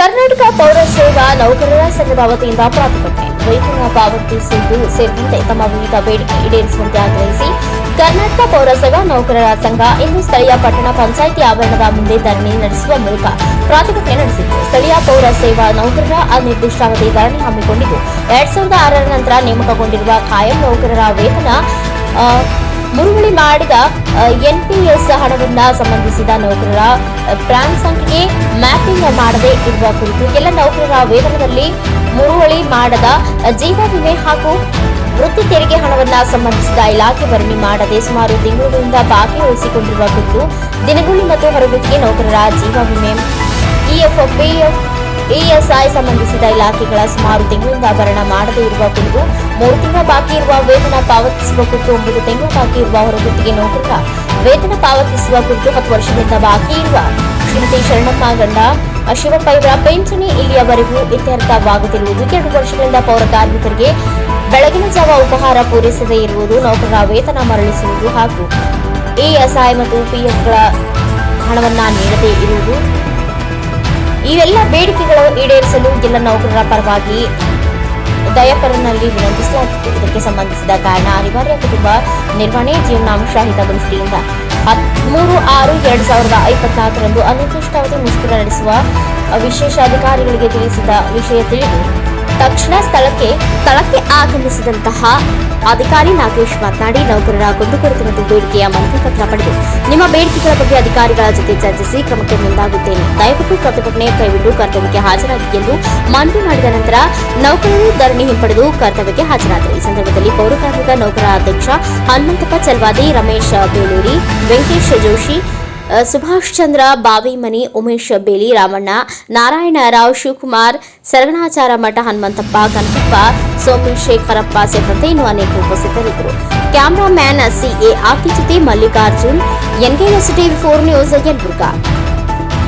ಕರ್ನಾಟಕ ಪೌರ ಸೇವಾ ನೌಕರರ ಸಂಘದ ವತಿಯಿಂದ ಪ್ರತಿಭಟನೆ ವೇತನ ಪಾವತಿಸುವುದು ಸೇರಿದಂತೆ ತಮ್ಮ ವಿವಿಧ ಬೇಡಿಕೆ ಈಡೇರಿಸುವಂತೆ ಆಗ್ರಹಿಸಿ ಕರ್ನಾಟಕ ಪೌರ ಸೇವಾ ನೌಕರರ ಸಂಘ ಇಂದು ಸ್ಥಳೀಯ ಪಟ್ಟಣ ಪಂಚಾಯಿತಿ ಆವರಣದ ಮುಂದೆ ಧರಣಿ ನಡೆಸುವ ಮೂಲಕ ಪ್ರತಿಭಟನೆ ನಡೆಸಿತು ಸ್ಥಳೀಯ ಪೌರ ಸೇವಾ ನೌಕರರ ಅನಿರ್ದಿಷ್ಟಾವಧಿ ಧರಣಿ ಹಮ್ಮಿಕೊಂಡಿದ್ದು, ಎರಡ್ ಸಾವಿರದ ಆರರ ನಂತರ ನೇಮಕಗೊಂಡಿರುವ ಕಾಯಂ ನೌಕರರ ವೇತನ ಮುರುವಳಿ ಮಾಡಿದ ಎನ್ಪಿಎಸ್ ಹಣವನ್ನು ಸಂಬಂಧಿಸಿದ ನೌಕರರ ಪ್ರಾನ್ ಸಂಖ್ಯೆಗೆ ಮ್ಯಾಪಿಂಗ್ ಮಾಡದೇ ಇರುವ ಕುರಿತು ಎಲ್ಲ ನೌಕರರ ವೇತನದಲ್ಲಿ ಮುರುವಳಿ ಮಾಡದ ಜೀವ ವಿಮೆ ಹಾಗೂ ವೃತ್ತಿ ತೆರಿಗೆ ಹಣವನ್ನ ಸಂಬಂಧಿಸಿದ ಇಲಾಖೆ ಭರಣಿ ಮಾಡದೆ ಸುಮಾರು ತಿಂಗಳುಗಳಿಂದ ಬಾಕಿ ಉಳಿಸಿಕೊಂಡಿರುವ ಕುರಿತು ದಿನಗೂಲಿ ಮತ್ತು ಹೊರಗುತ್ತಿಗೆ ನೌಕರರ ಜೀವ ವಿಮೆ ಇಎಫ್ಪಿಎಫ್ ಇಎಸ್ಐ ಸಂಬಂಧಿಸಿದ ಇಲಾಖೆಗಳ ಸುಮಾರು ತಿಂಗಳಿಂದ ಭರಣ ಮಾಡದೇ ಇರುವ ಕುರಿತು ಮೂರು ತಿಂಗಳ ಬಾಕಿ ಇರುವ ವೇತನ ಪಾವತಿಸುವ ಕುರಿತು ಒಂಬತ್ತು ತಿಂಗಳ ಬಾಕಿ ಇರುವ ಹೊರಗುತ್ತಿಗೆ ನೌಕರರ ವೇತನ ಪಾವತಿಸುವ ಕುರಿತು ಹತ್ತು ವರ್ಷದಿಂದ ಬಾಕಿ ಇರುವ ಶ್ರೀಮತಿ ಶರಣಪ್ಪ ಗಂಡ ಶಿವಪ್ಪ ಇವರ ಪಿಂಚಣಿ ಇಲ್ಲಿಯವರೆಗೂ ಇತ್ಯರ್ಥವಾಗುತ್ತಿರುವುದು. ಎರಡು ವರ್ಷಗಳಿಂದ ಪೌರ ಕಾರ್ಮಿಕರಿಗೆ ಬೆಳಗಿನ ಜಾವ ಉಪಹಾರ ಪೂರೈಸದೇ ಇರುವುದು ನೌಕರರ ವೇತನ ಮರಳಿಸುವುದು ಹಾಗೂ ಇಎಸ್ಐ ಮತ್ತು ಪಿಎಫ್ಗಳ ಹಣವನ್ನ ನೀಡದೇ ಇರುವುದು. ಇವೆಲ್ಲ ಬೇಡಿಕೆಗಳು ಈಡೇರಿಸಲು ಎಲ್ಲ ನೌಕರರ ಪರವಾಗಿ ದಯಪರನಲ್ಲಿ ವಿನಂತಿಸಲಾಗಿತ್ತು ಇದಕ್ಕೆ ಸಂಬಂಧಿಸಿದ ಕಾರಣ ಅನಿವಾರ್ಯ ಕುಟುಂಬ ನಿರ್ವಹಣೆ ಜೀವನಾಂಶ ಹಿತದೃಷ್ಟಿಯಿಂದ ಹದಿಮೂರು ಆರು ಎರಡ್ ಸಾವಿರದ ಇಪ್ಪತ್ನಾಲ್ಕರಂದು ಅನಿರ್ದಿಷ್ಟಾವಧಿ ಮುಷ್ಕರ ನಡೆಸುವ ವಿಶೇಷಾಧಿಕಾರಿಗಳಿಗೆ ತಿಳಿಸಿದ ವಿಷಯ ತಿಳಿದು, ತಕ್ಷಣ ಸ್ಥಳಕ್ಕೆ ಸ್ಥಳಕ್ಕೆ ಆಗಮಿಸಿದಂತಹ ಅಧಿಕಾರಿ ನಾಗೇಶ್ ಮಾತನಾಡಿ, ನೌಕರರ ಕುಂದುಕೊರತೆ ಮತ್ತು ಬೇಡಿಕೆಯ ಮನವಿ ಪತ್ರ ಪಡೆದು ನಿಮ್ಮ ಬೇಡಿಕೆಗಳ ಬಗ್ಗೆ ಅಧಿಕಾರಿಗಳ ಜೊತೆ ಚರ್ಚಿಸಿ ಕ್ರಮಕ್ಕೆ ಮುಂದಾಗುತ್ತೇನೆ. ದಯವಿಟ್ಟು ಪ್ರತಿಭಟನೆ ಕೈಬಿಟ್ಟು ಕರ್ತವ್ಯಕ್ಕೆ ಹಾಜರಾಗಿ ಎಂದು ಮನವಿ ಮಾಡಿದ ನಂತರ ನೌಕರರು ಧರಣಿ ಹಿಂಪಡೆದು ಕರ್ತವ್ಯಕ್ಕೆ ಹಾಜರಾದರು. ಈ ಸಂದರ್ಭದಲ್ಲಿ ಪೌರಕಾರ್ಮಿಕ ನೌಕರರ ಅಧ್ಯಕ್ಷ ಹನುಮಂತಪ್ಪ ಚಲ್ವಾದಿ, ರಮೇಶ್ ಬೇಲೂರಿ, ವೆಂಕಟೇಶ್ ಜೋಶಿ ಸುಭಾಷ್ ಚಂದ್ರ ಬಾವಿಮನಿ ಉಮೇಶ್ ಬೇಲಿ, ರಾಮಣ್ಣ ನಾರಾಯಣರಾವ್ ಶಿವಕುಮಾರ್, ಸರಗಣಾಚಾರ ಮಠ, ಹನುಮಂತಪ್ಪ, ಕನಕಪ್ಪ, ಸೋಮಶೇಖರಪ್ಪ ಸೇರಿದಂತೆ ಇನ್ನು ಅನೇಕ ಉಪಸ್ಥಿತರಿದ್ದರು. ಕ್ಯಾಮರಾಮ್ಯಾನ್, ಸಿಎ ಆಕಿ ಜೊತೆ Mallikarjun NKS TV four news, Yelburga.